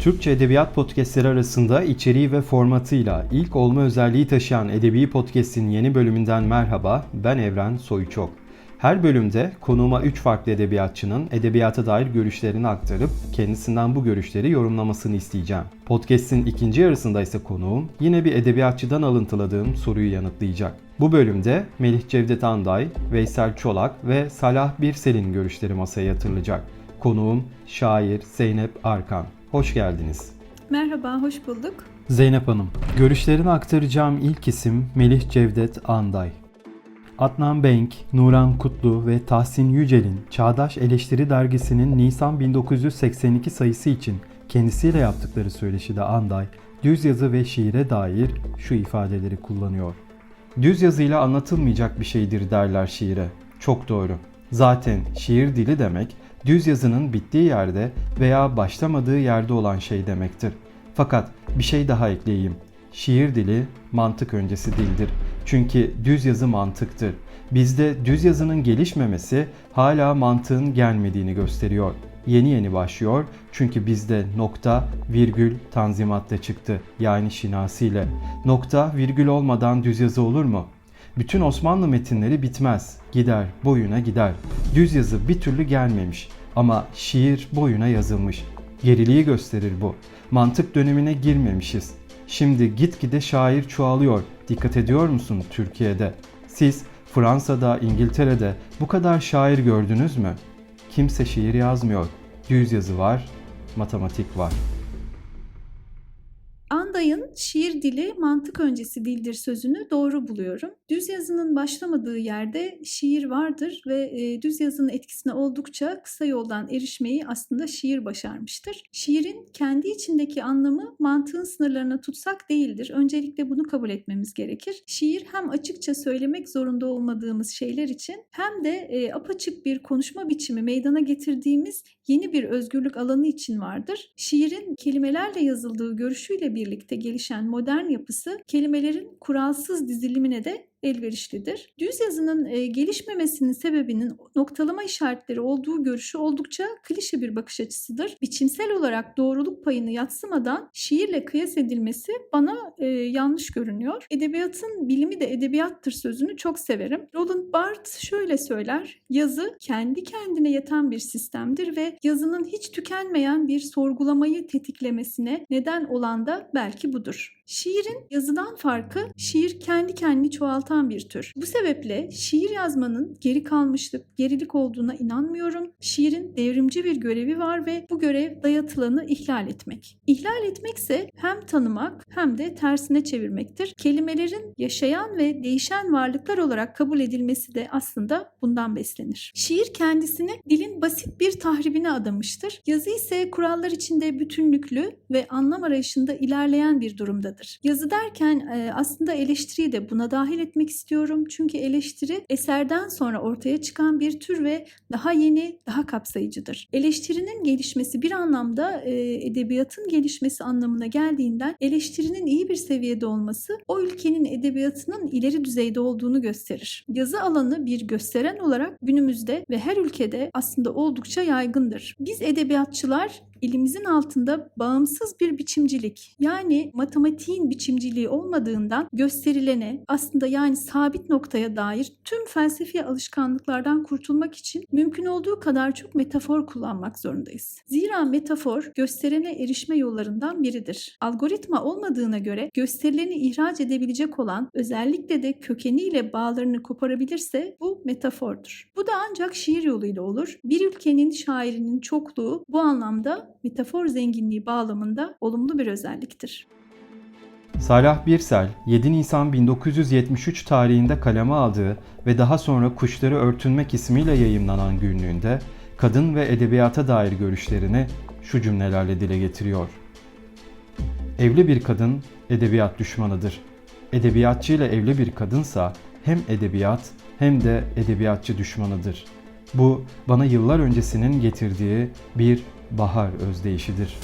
Türkçe Edebiyat Podcastleri arasında içeriği ve formatıyla ilk olma özelliği taşıyan Edebi Podcast'in yeni bölümünden merhaba, ben Evren Soyçok. Her bölümde konuğuma 3 farklı edebiyatçının edebiyata dair görüşlerini aktarıp kendisinden bu görüşleri yorumlamasını isteyeceğim. Podcast'in ikinci yarısında ise konuğum yine bir edebiyatçıdan alıntıladığım soruyu yanıtlayacak. Bu bölümde Melih Cevdet Anday, Veysel Çolak ve Salah Birsel'in görüşleri masaya yatırılacak. Konuğum şair Zeynep Arkan. Hoş geldiniz. Merhaba, hoş bulduk. Zeynep Hanım, görüşlerini aktaracağım ilk isim Melih Cevdet Anday. Adnan Benk, Nuran Kutlu ve Tahsin Yücel'in Çağdaş Eleştiri Dergisi'nin Nisan 1982 sayısı için kendisiyle yaptıkları söyleşide Anday, düz yazı ve şiire dair şu ifadeleri kullanıyor. Düz yazıyla anlatılmayacak bir şeydir derler şiire. Çok doğru. Zaten şiir dili demek, düz yazının bittiği yerde veya başlamadığı yerde olan şey demektir. Fakat bir şey daha ekleyeyim. Şiir dili mantık öncesi dildir. Çünkü düz yazı mantıktır. Bizde düz yazının gelişmemesi hala mantığın gelmediğini gösteriyor. Yeni yeni başlıyor çünkü bizde nokta, virgül tanzimatta çıktı yani şinasiyle. Nokta, virgül olmadan düz yazı olur mu? Bütün Osmanlı metinleri bitmez, gider, boyuna gider. Düz yazı bir türlü gelmemiş ama şiir boyuna yazılmış. Geriliği gösterir bu. Mantık dönemine girmemişiz. Şimdi gitgide şair çoğalıyor. Dikkat ediyor musun Türkiye'de? Siz Fransa'da, İngiltere'de bu kadar şair gördünüz mü? Kimse şiir yazmıyor. Düz yazı var, matematik var. Anday'ın şiir dili mantık öncesi dildir sözünü doğru buluyorum. Düz yazının başlamadığı yerde şiir vardır ve e, düz yazının etkisine oldukça kısa yoldan erişmeyi aslında şiir başarmıştır. Şiirin kendi içindeki anlamı mantığın sınırlarına tutsak değildir. Öncelikle bunu kabul etmemiz gerekir. Şiir hem açıkça söylemek zorunda olmadığımız şeyler için hem de e, apaçık bir konuşma biçimi meydana getirdiğimiz yeni bir özgürlük alanı için vardır. Şiirin kelimelerle yazıldığı görüşüyle birlikte gelişen modern yapısı kelimelerin kuralsız dizilimine de elverişlidir. Düz yazının gelişmemesinin sebebinin noktalama işaretleri olduğu görüşü oldukça klişe bir bakış açısıdır. Biçimsel olarak doğruluk payını yatsımadan şiirle kıyas edilmesi bana yanlış görünüyor. Edebiyatın bilimi de edebiyattır sözünü çok severim. Roland Barthes şöyle söyler. Yazı kendi kendine yeten bir sistemdir ve yazının hiç tükenmeyen bir sorgulamayı tetiklemesine neden olan da belki budur. Şiirin yazıdan farkı şiir kendi kendini çoğaltan bir tür. Bu sebeple şiir yazmanın geri kalmışlık, gerilik olduğuna inanmıyorum. Şiirin devrimci bir görevi var ve bu görev dayatılanı ihlal etmek. İhlal etmekse hem tanımak hem de tersine çevirmektir. Kelimelerin yaşayan ve değişen varlıklar olarak kabul edilmesi de aslında bundan beslenir. Şiir kendisini dilin basit bir tahribine adamıştır. Yazı ise kurallar içinde bütünlüklü ve anlam arayışında ilerleyen bir durumdadır. Yazı derken e, aslında eleştiriyi de buna dahil etmek istiyorum. Çünkü eleştiri eserden sonra ortaya çıkan bir tür ve daha yeni, daha kapsayıcıdır. Eleştirinin gelişmesi bir anlamda e, edebiyatın gelişmesi anlamına geldiğinden eleştirinin iyi bir seviyede olması o ülkenin edebiyatının ileri düzeyde olduğunu gösterir. Yazı alanı bir gösteren olarak günümüzde ve her ülkede aslında oldukça yaygındır. Biz edebiyatçılar elimizin altında bağımsız bir biçimcilik yani matematiğin biçimciliği olmadığından gösterilene aslında yani sabit noktaya dair tüm felsefi alışkanlıklardan kurtulmak için mümkün olduğu kadar çok metafor kullanmak zorundayız. Zira metafor gösterene erişme yollarından biridir. Algoritma olmadığına göre gösterileni ihraç edebilecek olan özellikle de kökeniyle bağlarını koparabilirse bu metafordur. Bu da ancak şiir yoluyla olur. Bir ülkenin şairinin çokluğu bu anlamda metafor zenginliği bağlamında olumlu bir özelliktir. Salah Birsel, 7 Nisan 1973 tarihinde kaleme aldığı ve daha sonra Kuşları Örtünmek ismiyle yayımlanan günlüğünde kadın ve edebiyata dair görüşlerini şu cümlelerle dile getiriyor. Evli bir kadın edebiyat düşmanıdır. Edebiyatçı ile evli bir kadınsa hem edebiyat hem de edebiyatçı düşmanıdır. Bu bana yıllar öncesinin getirdiği bir bahar özdeyişidir.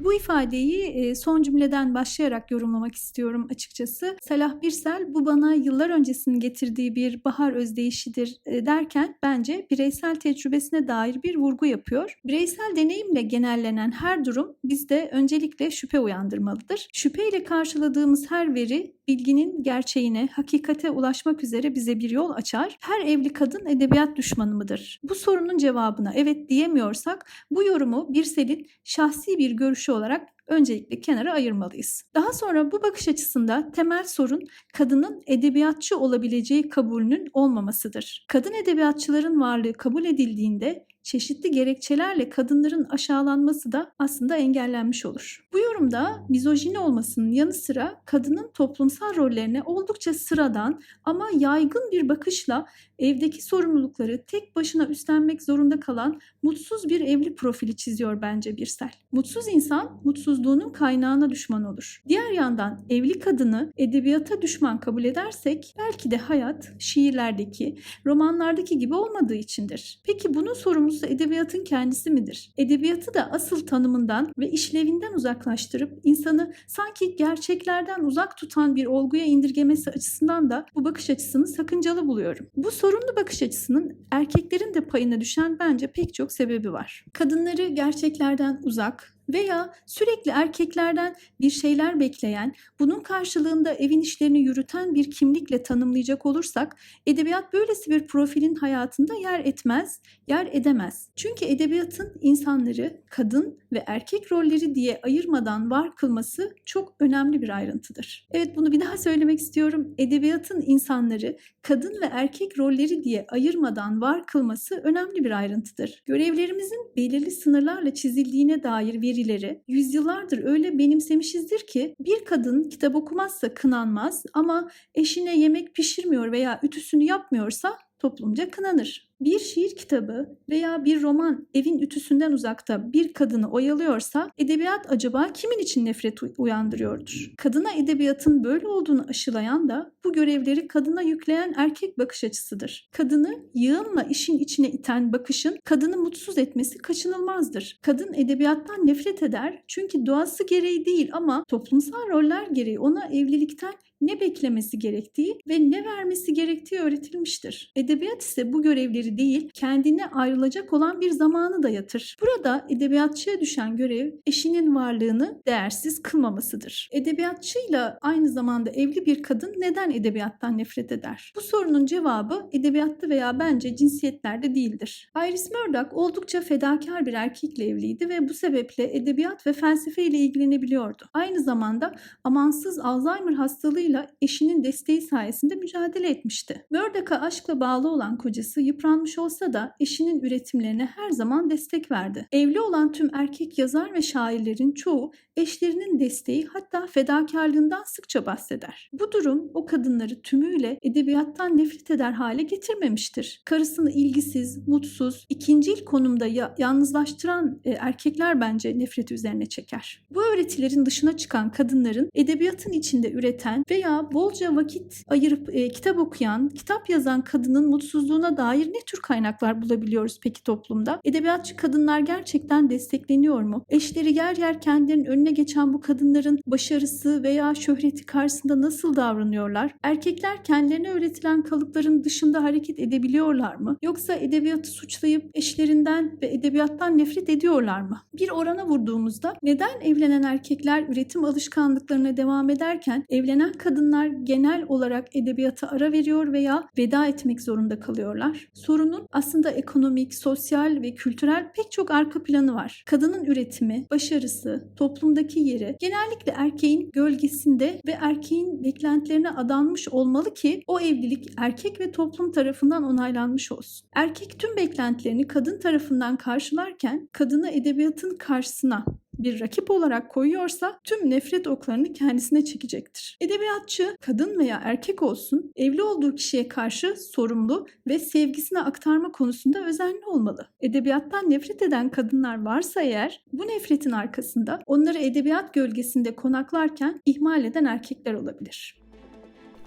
Bu ifadeyi e, son cümleden başlayarak yorumlamak istiyorum açıkçası. Salah Birsel bu bana yıllar öncesinin getirdiği bir bahar özdeyişidir e, derken bence bireysel tecrübesine dair bir vurgu yapıyor. Bireysel deneyimle genellenen her durum bizde öncelikle şüphe uyandırmalıdır. Şüpheyle karşıladığımız her veri bilginin gerçeğine, hakikate ulaşmak üzere bize bir yol açar. Her evli kadın edebiyat düşmanı mıdır? Bu sorunun cevabına evet diyemiyorsak bu yorumu Birsel'in şahsi bir görüşü olarak öncelikle kenara ayırmalıyız. Daha sonra bu bakış açısında temel sorun kadının edebiyatçı olabileceği kabulünün olmamasıdır. Kadın edebiyatçıların varlığı kabul edildiğinde çeşitli gerekçelerle kadınların aşağılanması da aslında engellenmiş olur. Bu yorumda mizojini olmasının yanı sıra kadının toplumsal rollerine oldukça sıradan ama yaygın bir bakışla evdeki sorumlulukları tek başına üstlenmek zorunda kalan mutsuz bir evli profili çiziyor bence Birsel. Mutsuz insan mutsuzluğunun kaynağına düşman olur. Diğer yandan evli kadını edebiyata düşman kabul edersek belki de hayat şiirlerdeki, romanlardaki gibi olmadığı içindir. Peki bunun sorumlusu edebiyatın kendisi midir? Edebiyatı da asıl tanımından ve işlevinden uzaklaştırıp insanı sanki gerçeklerden uzak tutan bir olguya indirgemesi açısından da bu bakış açısını sakıncalı buluyorum. Bu sorunlu bakış açısının erkeklerin de payına düşen bence pek çok sebebi var. Kadınları gerçeklerden uzak, veya sürekli erkeklerden bir şeyler bekleyen, bunun karşılığında evin işlerini yürüten bir kimlikle tanımlayacak olursak edebiyat böylesi bir profilin hayatında yer etmez, yer edemez. Çünkü edebiyatın insanları kadın ve erkek rolleri diye ayırmadan var kılması çok önemli bir ayrıntıdır. Evet bunu bir daha söylemek istiyorum. Edebiyatın insanları kadın ve erkek rolleri diye ayırmadan var kılması önemli bir ayrıntıdır. Görevlerimizin belirli sınırlarla çizildiğine dair veri verileri yüzyıllardır öyle benimsemişizdir ki bir kadın kitap okumazsa kınanmaz ama eşine yemek pişirmiyor veya ütüsünü yapmıyorsa toplumca kınanır. Bir şiir kitabı veya bir roman evin ütüsünden uzakta bir kadını oyalıyorsa edebiyat acaba kimin için nefret uyandırıyordur? Kadına edebiyatın böyle olduğunu aşılayan da bu görevleri kadına yükleyen erkek bakış açısıdır. Kadını yığınla işin içine iten bakışın kadını mutsuz etmesi kaçınılmazdır. Kadın edebiyattan nefret eder çünkü doğası gereği değil ama toplumsal roller gereği ona evlilikten ne beklemesi gerektiği ve ne vermesi gerektiği öğretilmiştir. Edebiyat ise bu görevleri değil, kendine ayrılacak olan bir zamanı da yatır. Burada edebiyatçıya düşen görev eşinin varlığını değersiz kılmamasıdır. Edebiyatçıyla aynı zamanda evli bir kadın neden edebiyattan nefret eder? Bu sorunun cevabı edebiyatta veya bence cinsiyetlerde değildir. Iris Murdoch oldukça fedakar bir erkekle evliydi ve bu sebeple edebiyat ve felsefe ile ilgilenebiliyordu. Aynı zamanda amansız Alzheimer hastalığı kocasıyla eşinin desteği sayesinde mücadele etmişti. Murdoch'a aşkla bağlı olan kocası yıpranmış olsa da eşinin üretimlerine her zaman destek verdi. Evli olan tüm erkek yazar ve şairlerin çoğu eşlerinin desteği hatta fedakarlığından sıkça bahseder. Bu durum o kadınları tümüyle edebiyattan nefret eder hale getirmemiştir. Karısını ilgisiz, mutsuz, ikincil konumda ya- yalnızlaştıran e, erkekler bence nefret üzerine çeker. Bu öğretilerin dışına çıkan kadınların edebiyatın içinde üreten veya bolca vakit ayırıp e, kitap okuyan, kitap yazan kadının mutsuzluğuna dair ne tür kaynaklar bulabiliyoruz peki toplumda? Edebiyatçı kadınlar gerçekten destekleniyor mu? Eşleri yer yer kendilerinin önüne geçen bu kadınların başarısı veya şöhreti karşısında nasıl davranıyorlar? Erkekler kendilerine öğretilen kalıpların dışında hareket edebiliyorlar mı? Yoksa edebiyatı suçlayıp eşlerinden ve edebiyattan nefret ediyorlar mı? Bir orana vurduğumuzda neden evlenen erkekler üretim alışkanlıklarına devam ederken evlenen kadınlar genel olarak edebiyata ara veriyor veya veda etmek zorunda kalıyorlar. Sorunun aslında ekonomik, sosyal ve kültürel pek çok arka planı var. Kadının üretimi, başarısı, toplumdaki yeri genellikle erkeğin gölgesinde ve erkeğin beklentilerine adanmış olmalı ki o evlilik erkek ve toplum tarafından onaylanmış olsun. Erkek tüm beklentilerini kadın tarafından karşılarken kadını edebiyatın karşısına bir rakip olarak koyuyorsa tüm nefret oklarını kendisine çekecektir. Edebiyatçı kadın veya erkek olsun evli olduğu kişiye karşı sorumlu ve sevgisini aktarma konusunda özenli olmalı. Edebiyattan nefret eden kadınlar varsa eğer bu nefretin arkasında onları edebiyat gölgesinde konaklarken ihmal eden erkekler olabilir.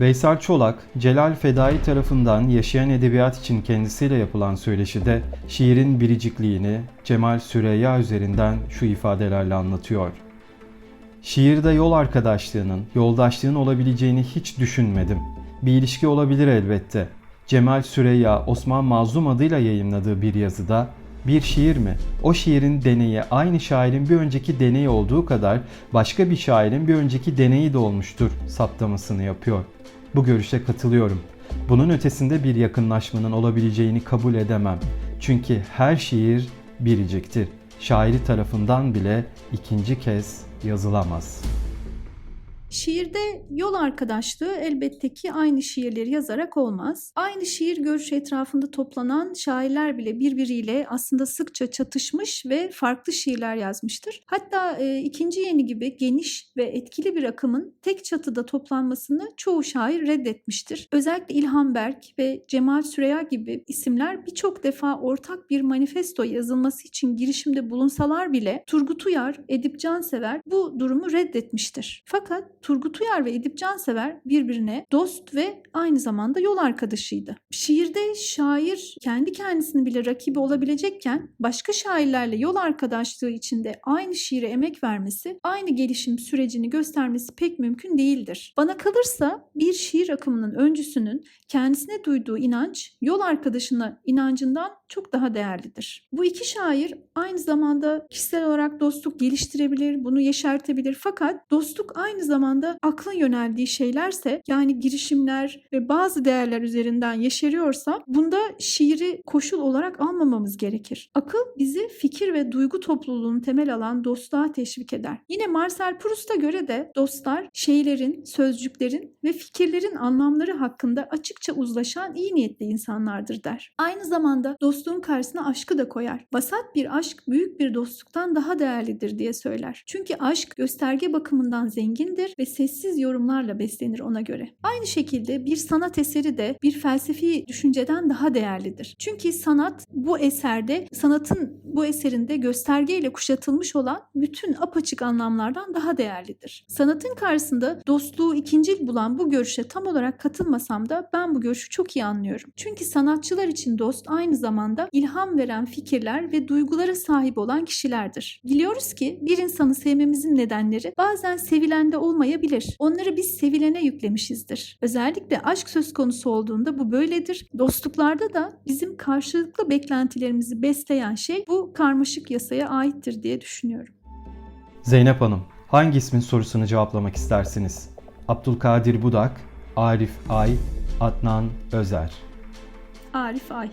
Veysel Çolak, Celal Fedai tarafından yaşayan edebiyat için kendisiyle yapılan söyleşide şiirin biricikliğini Cemal Süreyya üzerinden şu ifadelerle anlatıyor. Şiirde yol arkadaşlığının, yoldaşlığın olabileceğini hiç düşünmedim. Bir ilişki olabilir elbette. Cemal Süreyya Osman Mazlum adıyla yayımladığı bir yazıda bir şiir mi? O şiirin deneyi aynı şairin bir önceki deneyi olduğu kadar başka bir şairin bir önceki deneyi de olmuştur saptamasını yapıyor. Bu görüşe katılıyorum. Bunun ötesinde bir yakınlaşmanın olabileceğini kabul edemem. Çünkü her şiir biriciktir. Şairi tarafından bile ikinci kez yazılamaz. Şiirde yol arkadaşlığı elbette ki aynı şiirleri yazarak olmaz. Aynı şiir görüş etrafında toplanan şairler bile birbiriyle aslında sıkça çatışmış ve farklı şiirler yazmıştır. Hatta e, ikinci yeni gibi geniş ve etkili bir akımın tek çatıda toplanmasını çoğu şair reddetmiştir. Özellikle İlhan Berk ve Cemal Süreya gibi isimler birçok defa ortak bir manifesto yazılması için girişimde bulunsalar bile Turgut Uyar, Edip Cansever bu durumu reddetmiştir. Fakat Turgut Uyar ve Edip Cansever birbirine dost ve aynı zamanda yol arkadaşıydı. Şiirde şair kendi kendisini bile rakibi olabilecekken başka şairlerle yol arkadaşlığı içinde aynı şiire emek vermesi, aynı gelişim sürecini göstermesi pek mümkün değildir. Bana kalırsa bir şiir akımının öncüsünün kendisine duyduğu inanç yol arkadaşına inancından çok daha değerlidir. Bu iki şair aynı zamanda kişisel olarak dostluk geliştirebilir, bunu yeşertebilir fakat dostluk aynı zamanda aklın yöneldiği şeylerse yani girişimler ve bazı değerler üzerinden yeşeriyorsa bunda şiiri koşul olarak almamamız gerekir. Akıl bizi fikir ve duygu topluluğunu temel alan dostluğa teşvik eder. Yine Marcel Proust'a göre de dostlar şeylerin, sözcüklerin ve fikirlerin anlamları hakkında açıkça uzlaşan iyi niyetli insanlardır der. Aynı zamanda dostluğun karşısına aşkı da koyar. Vasat bir aşk büyük bir dostluktan daha değerlidir diye söyler. Çünkü aşk gösterge bakımından zengindir ve sessiz yorumlarla beslenir ona göre. Aynı şekilde bir sanat eseri de bir felsefi düşünceden daha değerlidir. Çünkü sanat bu eserde, sanatın bu eserinde göstergeyle kuşatılmış olan bütün apaçık anlamlardan daha değerlidir. Sanatın karşısında dostluğu ikincil bulan bu görüşe tam olarak katılmasam da ben bu görüşü çok iyi anlıyorum. Çünkü sanatçılar için dost aynı zamanda ilham veren fikirler ve duygulara sahip olan kişilerdir. Biliyoruz ki bir insanı sevmemizin nedenleri bazen sevilende olmayabilir. Onları biz sevilene yüklemişizdir. Özellikle aşk söz konusu olduğunda bu böyledir. Dostluklarda da bizim karşılıklı beklentilerimizi besleyen şey bu karmaşık yasaya aittir diye düşünüyorum. Zeynep Hanım, hangi ismin sorusunu cevaplamak istersiniz? Abdülkadir Budak, Arif Ay, Adnan Özer. Arif Ay.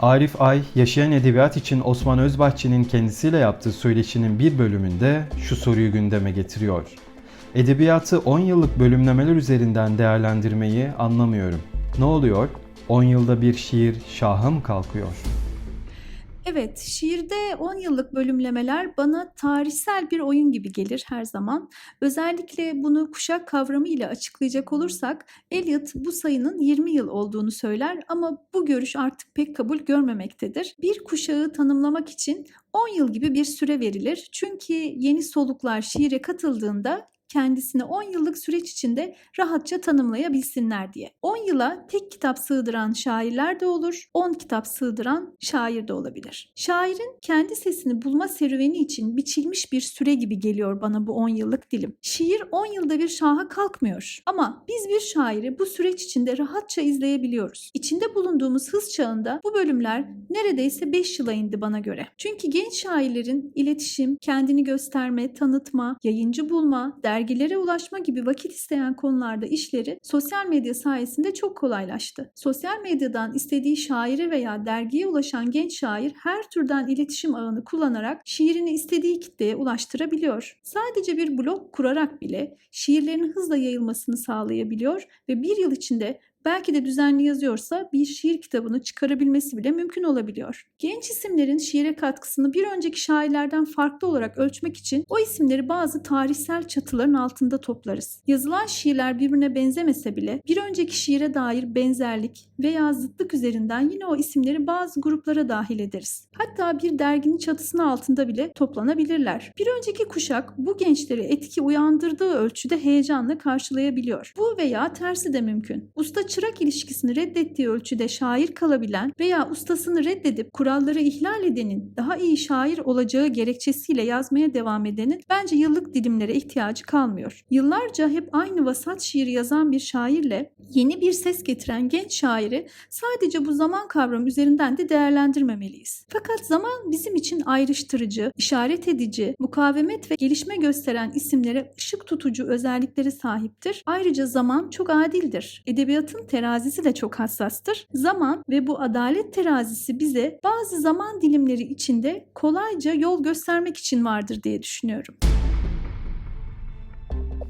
Arif Ay, yaşayan edebiyat için Osman Özbahçe'nin kendisiyle yaptığı söyleşinin bir bölümünde şu soruyu gündeme getiriyor. Edebiyatı 10 yıllık bölümlemeler üzerinden değerlendirmeyi anlamıyorum. Ne oluyor? 10 yılda bir şiir şaha mı kalkıyor? Evet, şiirde 10 yıllık bölümlemeler bana tarihsel bir oyun gibi gelir her zaman. Özellikle bunu kuşak kavramı ile açıklayacak olursak Eliot bu sayının 20 yıl olduğunu söyler ama bu görüş artık pek kabul görmemektedir. Bir kuşağı tanımlamak için 10 yıl gibi bir süre verilir. Çünkü yeni soluklar şiire katıldığında kendisini 10 yıllık süreç içinde rahatça tanımlayabilsinler diye. 10 yıla tek kitap sığdıran şairler de olur, 10 kitap sığdıran şair de olabilir. Şairin kendi sesini bulma serüveni için biçilmiş bir süre gibi geliyor bana bu 10 yıllık dilim. Şiir 10 yılda bir şaha kalkmıyor ama biz bir şairi bu süreç içinde rahatça izleyebiliyoruz. İçinde bulunduğumuz hız çağında bu bölümler neredeyse 5 yıla indi bana göre. Çünkü genç şairlerin iletişim, kendini gösterme, tanıtma, yayıncı bulma, dergilere ulaşma gibi vakit isteyen konularda işleri sosyal medya sayesinde çok kolaylaştı. Sosyal medyadan istediği şaire veya dergiye ulaşan genç şair her türden iletişim ağını kullanarak şiirini istediği kitleye ulaştırabiliyor. Sadece bir blog kurarak bile şiirlerin hızla yayılmasını sağlayabiliyor ve bir yıl içinde belki de düzenli yazıyorsa bir şiir kitabını çıkarabilmesi bile mümkün olabiliyor. Genç isimlerin şiire katkısını bir önceki şairlerden farklı olarak ölçmek için o isimleri bazı tarihsel çatıların altında toplarız. Yazılan şiirler birbirine benzemese bile bir önceki şiire dair benzerlik veya zıtlık üzerinden yine o isimleri bazı gruplara dahil ederiz. Hatta bir derginin çatısının altında bile toplanabilirler. Bir önceki kuşak bu gençleri etki uyandırdığı ölçüde heyecanla karşılayabiliyor. Bu veya tersi de mümkün. Usta çırak ilişkisini reddettiği ölçüde şair kalabilen veya ustasını reddedip kuralları ihlal edenin daha iyi şair olacağı gerekçesiyle yazmaya devam edenin bence yıllık dilimlere ihtiyacı kalmıyor. Yıllarca hep aynı vasat şiiri yazan bir şairle yeni bir ses getiren genç şairi sadece bu zaman kavramı üzerinden de değerlendirmemeliyiz. Fakat zaman bizim için ayrıştırıcı, işaret edici, mukavemet ve gelişme gösteren isimlere ışık tutucu özellikleri sahiptir. Ayrıca zaman çok adildir. Edebiyatın terazisi de çok hassastır. Zaman ve bu adalet terazisi bize bazı zaman dilimleri içinde kolayca yol göstermek için vardır diye düşünüyorum.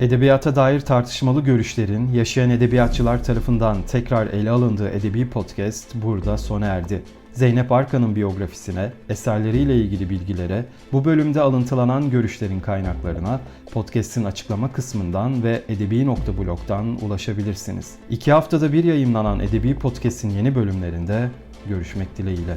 Edebiyata dair tartışmalı görüşlerin yaşayan edebiyatçılar tarafından tekrar ele alındığı edebi podcast burada sona erdi. Zeynep Arkan'ın biyografisine, eserleriyle ilgili bilgilere, bu bölümde alıntılanan görüşlerin kaynaklarına podcast'in açıklama kısmından ve edebi.blog'dan ulaşabilirsiniz. İki haftada bir yayınlanan Edebi Podcast'in yeni bölümlerinde görüşmek dileğiyle.